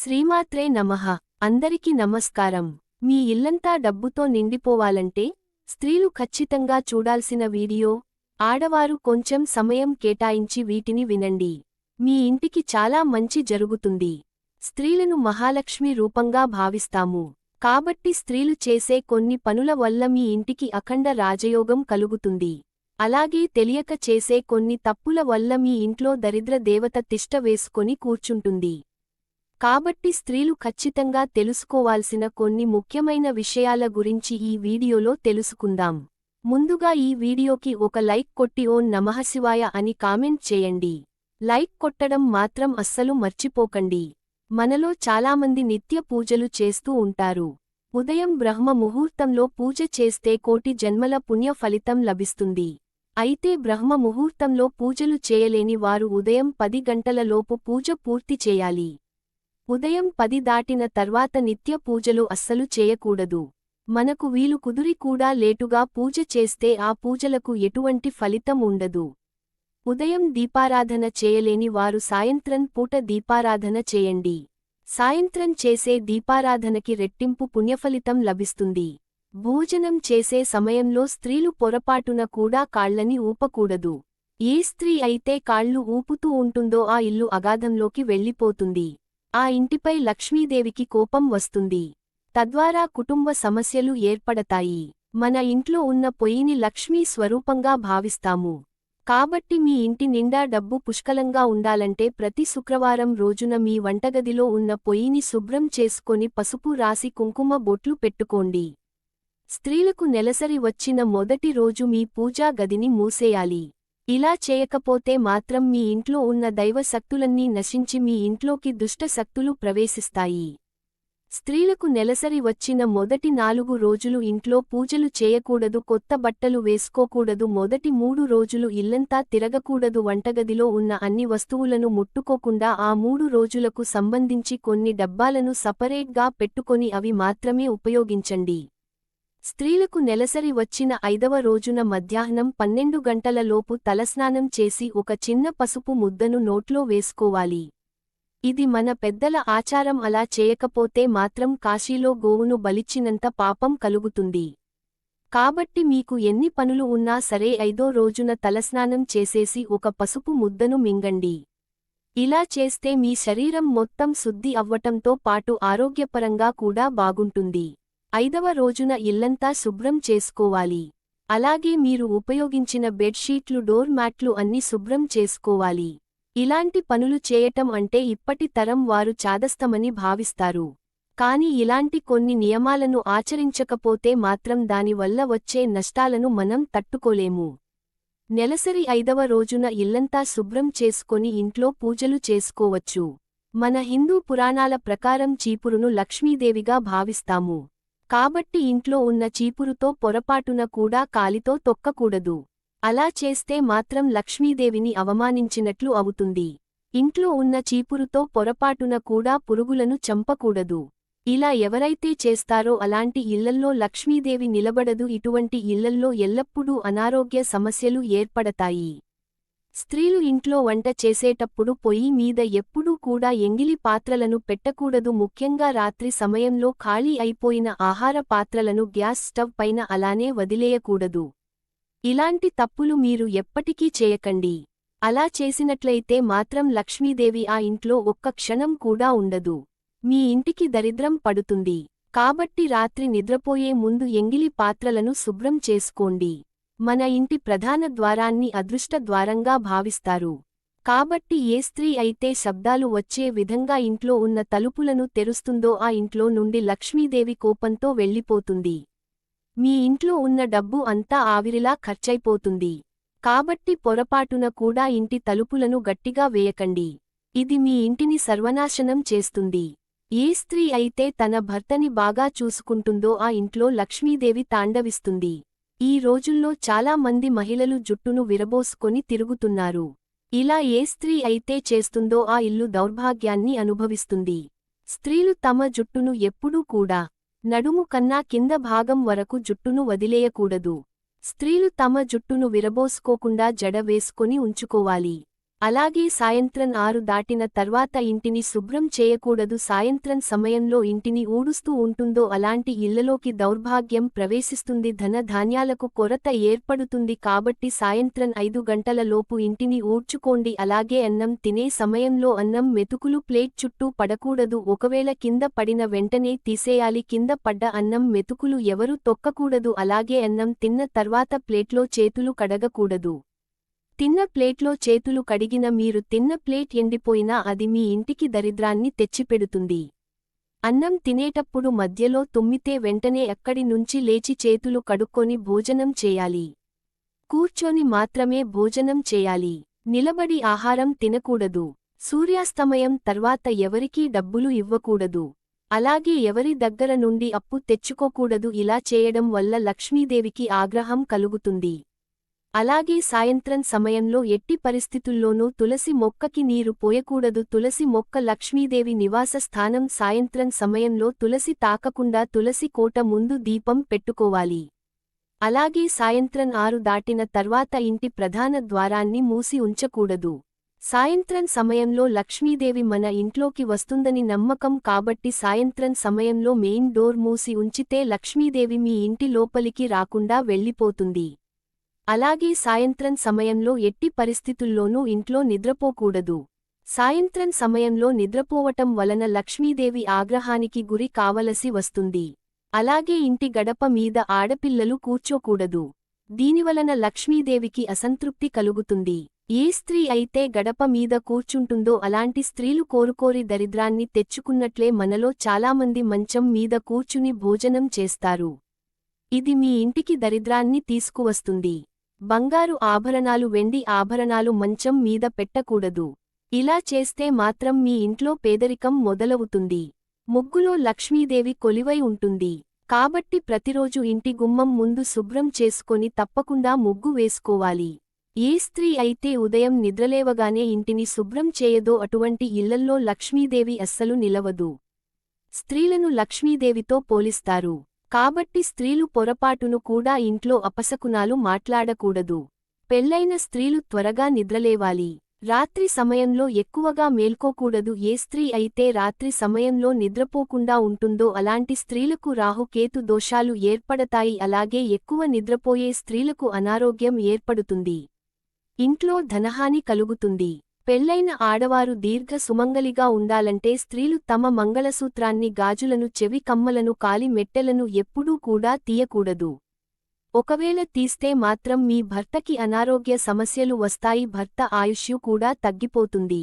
శ్రీమాత్రే నమః. అందరికీ నమస్కారం. మీ ఇల్లంతా డబ్బుతో నిండిపోవాలంటే స్త్రీలు ఖచ్చితంగా చూడాల్సిన వీడియో ఆడవారు కొంచెం సమయం కేటాయించి వీటిని వినండి. మీ ఇంటికి చాలా మంచి జరుగుతుంది. స్త్రీలను మహాలక్ష్మి రూపంగా భావిస్తాము. కాబట్టి స్త్రీలు చేసే కొన్ని పనుల వల్ల మీ ఇంటికి అఖండ రాజయోగం కలుగుతుంది. అలాగే తెలియక చేసే కొన్ని తప్పుల వల్ల మీ ఇంట్లో దరిద్ర దేవత తిష్ట వేసుకొని కూర్చుంటుంది. కాబట్టి స్త్రీలు ఖచ్చితంగా తెలుసుకోవాల్సిన కొన్ని ముఖ్యమైన విషయాల గురించి ఈ వీడియోలో తెలుసుకుందాం. ముందుగా ఈ వీడియోకి ఒక లైక్ కొట్టి ఓం నమఃశివాయ అని కామెంట్ చేయండి. లైక్ కొట్టడం మాత్రం అస్సలు మర్చిపోకండి. మనలో చాలామంది నిత్య పూజలు చేస్తూ ఉంటారు. ఉదయం బ్రహ్మ ముహూర్తంలో పూజ చేస్తే కోటి జన్మల పుణ్య ఫలితం లభిస్తుంది. అయితే బ్రహ్మ ముహూర్తంలో పూజలు చేయలేని వారు ఉదయం పది గంటలలోపు పూజ పూర్తి చేయాలి. ఉదయం పది దాటిన తర్వాత నిత్య పూజలు అస్సలు చేయకూడదు. మనకు వీలు కుదురి కూడా లేటుగా పూజ చేస్తే ఆ పూజలకు ఎటువంటి ఫలితం ఉండదు. ఉదయం దీపారాధన చేయలేని వారు సాయంత్రం పూట దీపారాధన చేయండి. సాయంత్రం చేసే దీపారాధనకి రెట్టింపు పుణ్యఫలితం లభిస్తుంది. భోజనం చేసే సమయంలో స్త్రీలు పొరపాటున కూడా కాళ్ళని ఊపకూడదు. ఏ స్త్రీ అయితే కాళ్ళు ఊపుతూ ఉంటుందో ఆ ఇల్లు అగాధంలోకి వెళ్ళిపోతుంది. ఆ ఇంటిపై లక్ష్మీదేవికి కోపం వస్తుంది. తద్వారా కుటుంబ సమస్యలు ఏర్పడతాయి. మన ఇంట్లో ఉన్న పొయ్యిని లక్ష్మీ స్వరూపంగా భావిస్తాము. కాబట్టి మీ ఇంటి నిండా డబ్బు పుష్కలంగా ఉండాలంటే ప్రతి శుక్రవారం రోజున మీ వంటగదిలో ఉన్న పొయ్యిని శుభ్రం చేసుకొని పసుపు రాసి కుంకుమ బొట్లు పెట్టుకోండి. స్త్రీలకు నెలసరి వచ్చిన మొదటి రోజు మీ పూజా గదిని మూసేయాలి. ఇలా చేయకపోతే మాత్రం మీ ఇంట్లో ఉన్న దైవశక్తులన్నీ నశించి మీ ఇంట్లోకి దుష్టశక్తులు ప్రవేశిస్తాయి. స్త్రీలకు నెలసరి వచ్చిన మొదటి నాలుగు రోజులు ఇంట్లో పూజలు చేయకూడదు కొత్త బట్టలు వేసుకోకూడదు మొదటి మూడు రోజులు ఇల్లంతా తిరగకూడదు వంటగదిలో ఉన్న అన్ని వస్తువులను ముట్టుకోకుండా ఆ మూడు రోజులకు సంబంధించి కొన్ని డబ్బాలను సపరేట్గా పెట్టుకొని అవి మాత్రమే ఉపయోగించండి. స్త్రీలకు నెలసరి వచ్చిన ఐదవ రోజున మధ్యాహ్నం పన్నెండు గంటలలోపు తలస్నానం చేసి ఒక చిన్న పసుపు ముద్దను నోట్లో వేసుకోవాలి. ఇది మన పెద్దల ఆచారం అలా చేయకపోతే మాత్రం కాశీలో గోవును బలిచ్చినంత పాపం కలుగుతుంది. కాబట్టి మీకు ఎన్ని పనులు ఉన్నా సరే ఐదో రోజున తలస్నానం చేసేసి ఒక పసుపు ముద్దను మింగండి. ఇలా చేస్తే మీ శరీరం మొత్తం శుద్ధి అవ్వటంతో పాటు ఆరోగ్యపరంగా కూడా బాగుంటుంది. ఐదవ రోజున ఇల్లంతా శుభ్రం చేసుకోవాలి. అలాగే మీరు ఉపయోగించిన బెడ్షీట్లు డోర్ మ్యాట్లు అన్ని శుభ్రం చేసుకోవాలి. ఇలాంటి పనులు చేయటం అంటే ఇప్పటి తరం వారు చాదస్తమని భావిస్తారు. కాని ఇలాంటి కొన్ని నియమాలను ఆచరించకపోతే మాత్రం దానివల్ల వచ్చే నష్టాలను మనం తట్టుకోలేము. నెలసరి ఐదవ రోజున ఇల్లంతా శుభ్రం చేసుకొని ఇంట్లో పూజలు చేసుకోవచ్చు. మన హిందూ పురాణాల ప్రకారం చీపురును లక్ష్మీదేవిగా భావిస్తాము. కాబట్టి ఇంట్లో ఉన్న చీపురుతో పొరపాటున కూడా కాలితో తొక్కకూడదు. అలా చేస్తే మాత్రం లక్ష్మీదేవిని అవమానించినట్లు అవుతుంది. ఇంట్లో ఉన్న చీపురుతో పొరపాటున కూడా పురుగులను చంపకూడదు. ఇలా ఎవరైతే చేస్తారో అలాంటి ఇళ్ళల్లో లక్ష్మీదేవి నిలబడదు. ఇటువంటి ఇళ్ళల్లో ఎల్లప్పుడూ అనారోగ్య సమస్యలు ఏర్పడతాయి. స్త్రీలు ఇంట్లో వంట చేసేటప్పుడు పొయ్యి మీద ఎప్పుడూ కూడా ఎంగిలి పాత్రలను పెట్టకూడదు. ముఖ్యంగా రాత్రి సమయంలో ఖాళీ అయిపోయిన ఆహార పాత్రలను గ్యాస్ స్టవ్ పైన అలానే వదిలేయకూడదు. ఇలాంటి తప్పులు మీరు ఎప్పటికీ చేయకండి. అలా చేసినట్లయితే మాత్రం లక్ష్మీదేవి ఆ ఇంట్లో ఒక్క క్షణం కూడా ఉండదు. మీ ఇంటికి దరిద్రం పడుతుంది. కాబట్టి రాత్రి నిద్రపోయే ముందు ఎంగిలి పాత్రలను శుభ్రం చేసుకోండి. మన ఇంటి ప్రధాన ద్వారాన్ని అదృష్ట ద్వారంగా భావిస్తారు. కాబట్టి ఏ స్త్రీ అయితే శబ్దాలు వచ్చే విధంగా ఇంట్లో ఉన్న తలుపులను తెరుస్తుందో ఆ ఇంట్లో నుండి లక్ష్మీదేవి కోపంతో వెళ్ళిపోతుంది. మీ ఇంట్లో ఉన్న డబ్బు అంతా ఆవిరిలా ఖర్చైపోతుంది. కాబట్టి పొరపాటున కూడా ఇంటి తలుపులను గట్టిగా వేయకండి. ఇది మీ ఇంటిని సర్వనాశనం చేస్తుంది. ఏ స్త్రీ అయితే తన భర్తని బాగా చూసుకుంటుందో ఆ ఇంట్లో లక్ష్మీదేవి తాండవిస్తుంది. ఈ రోజుల్లో చాలా మంది మహిళలు జుట్టును విరబోసుకొని తిరుగుతున్నారు. ఇలా ఏ స్త్రీ అయితే చేస్తుందో ఆ ఇల్లు దౌర్భాగ్యాన్ని అనుభవిస్తుంది. స్త్రీలు తమ జుట్టును ఎప్పుడూ కూడా నడుము కన్నా కింద భాగం వరకు జుట్టును వదిలేయకూడదు. స్త్రీలు తమ జుట్టును విరబోసుకోకుండా జడ వేసుకొని ఉంచుకోవాలి. అలాగే సాయంత్రం ఆరు దాటిన తర్వాత ఇంటిని శుభ్రం చేయకూడదు. సాయంత్రం సమయంలో ఇంటిని ఊడుస్తూ ఉంటుందో అలాంటి ఇళ్ళలోకి దౌర్భాగ్యం ప్రవేశిస్తుంది. ధన ధాన్యాలకు కొరత ఏర్పడుతుంది కాబట్టి సాయంత్రం ఐదు గంటల లోపు ఇంటిని ఊడ్చుకోండి. అలాగే అన్నం తినే సమయంలో అన్నం మెతుకులు ప్లేట్ చుట్టూ పడకూడదు. ఒకవేళ కింద పడిన వెంటనే తీసేయాలి. కింద పడ్డ అన్నం మెతుకులు ఎవరూ తొక్కకూడదు. అలాగే అన్నం తిన్న తర్వాత ప్లేట్లో చేతులు కడగకూడదు. తిన్న ప్లేట్లో చేతులు కడిగిన మీరు తిన్న ప్లేట్ ఎండిపోయినా అది మీ ఇంటికి దరిద్రాన్ని తెచ్చిపెడుతుంది. అన్నం తినేటప్పుడు మధ్యలో తుమ్మితే వెంటనే ఎక్కడి నుంచి లేచి చేతులు కడుక్కొని భోజనం చేయాలి. కూర్చొని మాత్రమే భోజనం చేయాలి. నిలబడి ఆహారం తినకూడదు. సూర్యాస్తమయం తర్వాత ఎవరికీ డబ్బులు ఇవ్వకూడదు. అలాగే ఎవరి దగ్గర నుండి అప్పు తెచ్చుకోకూడదు. ఇలా చేయడం వల్ల లక్ష్మీదేవికి ఆగ్రహం కలుగుతుంది. అలాగే సాయంత్రం సమయంలో ఎట్టి పరిస్థితుల్లోనూ తులసి మొక్కకి నీరు పోయకూడదు. తులసి మొక్క లక్ష్మీదేవి నివాస స్థానం సాయంత్రం సమయంలో తులసి తాకకుండా తులసి కోట ముందు దీపం పెట్టుకోవాలి. అలాగే సాయంత్రం ఆరు దాటిన తర్వాత ఇంటి ప్రధాన ద్వారాన్ని మూసి ఉంచకూడదు. సాయంత్రం సమయంలో లక్ష్మీదేవి మన ఇంట్లోకి వస్తుందని నమ్మకం కాబట్టి సాయంత్రం సమయంలో మెయిన్ డోర్ మూసి ఉంచితే లక్ష్మీదేవి మీ ఇంటి లోపలికి రాకుండా వెళ్ళిపోతుంది. అలాగే సాయంత్రం సమయంలో ఎట్టి పరిస్థితుల్లోనూ ఇంట్లో నిద్రపోకూడదు. సాయంత్రం సమయంలో నిద్రపోవటం వలన లక్ష్మీదేవి ఆగ్రహానికి గురి కావలసి వస్తుంది. అలాగే ఇంటి గడప మీద ఆడపిల్లలు కూర్చోకూడదు. దీనివలన లక్ష్మీదేవికి అసంతృప్తి కలుగుతుంది. ఏ స్త్రీ అయితే గడప మీద కూర్చుంటుందో అలాంటి స్త్రీలు కోరుకోరి దరిద్రాన్ని తెచ్చుకున్నట్లే మనలో చాలామంది మంచం మీద కూర్చుని భోజనం చేస్తారు. ఇది మీ ఇంటికి దరిద్రాన్ని తీసుకువస్తుంది. బంగారు ఆభరణాలు వెండి ఆభరణాలు మంచం మీద పెట్టకూడదు. ఇలా చేస్తే మాత్రం మీ ఇంట్లో పేదరికం మొదలవుతుంది. ముగ్గులో లక్ష్మీదేవి కొలివై ఉంటుంది. కాబట్టి ప్రతిరోజు ఇంటి గుమ్మం ముందు శుభ్రం చేసుకొని తప్పకుండా ముగ్గు వేసుకోవాలి. ఏ స్త్రీ అయితే ఉదయం నిద్రలేవగానే ఇంటిని శుభ్రం చేయదో అటువంటి ఇళ్ళల్లో లక్ష్మీదేవి అస్సలు నిలవదు. స్త్రీలను లక్ష్మీదేవితో పోలిస్తారు. కాబట్టి స్త్రీలు పొరపాటును కూడా ఇంట్లో అపశకునాలు మాట్లాడకూడదు. పెళ్ళైన స్త్రీలు త్వరగా నిద్రలేవాలి. రాత్రి సమయంలో ఎక్కువగా మేల్కోకూడదు. ఏ స్త్రీ అయితే రాత్రి సమయంలో నిద్రపోకుండా ఉంటుందో అలాంటి స్త్రీలకు రాహుకేతు దోషాలు ఏర్పడతాయి. అలాగే ఎక్కువ నిద్రపోయే స్త్రీలకు అనారోగ్యం ఏర్పడుతుంది. ఇంట్లో ధనహాని కలుగుతుంది. పెళ్ళైన ఆడవారు దీర్ఘ సుమంగలిగా ఉండాలంటే స్త్రీలు తమ మంగళసూత్రాన్ని గాజులను చెవి కమ్మలను కాలి మెట్టెలను ఎప్పుడూ కూడా తీయకూడదు. ఒకవేళ తీస్తే మాత్రం మీ భర్తకి అనారోగ్య సమస్యలు వస్తాయి భర్త ఆయుష్యు కూడా తగ్గిపోతుంది.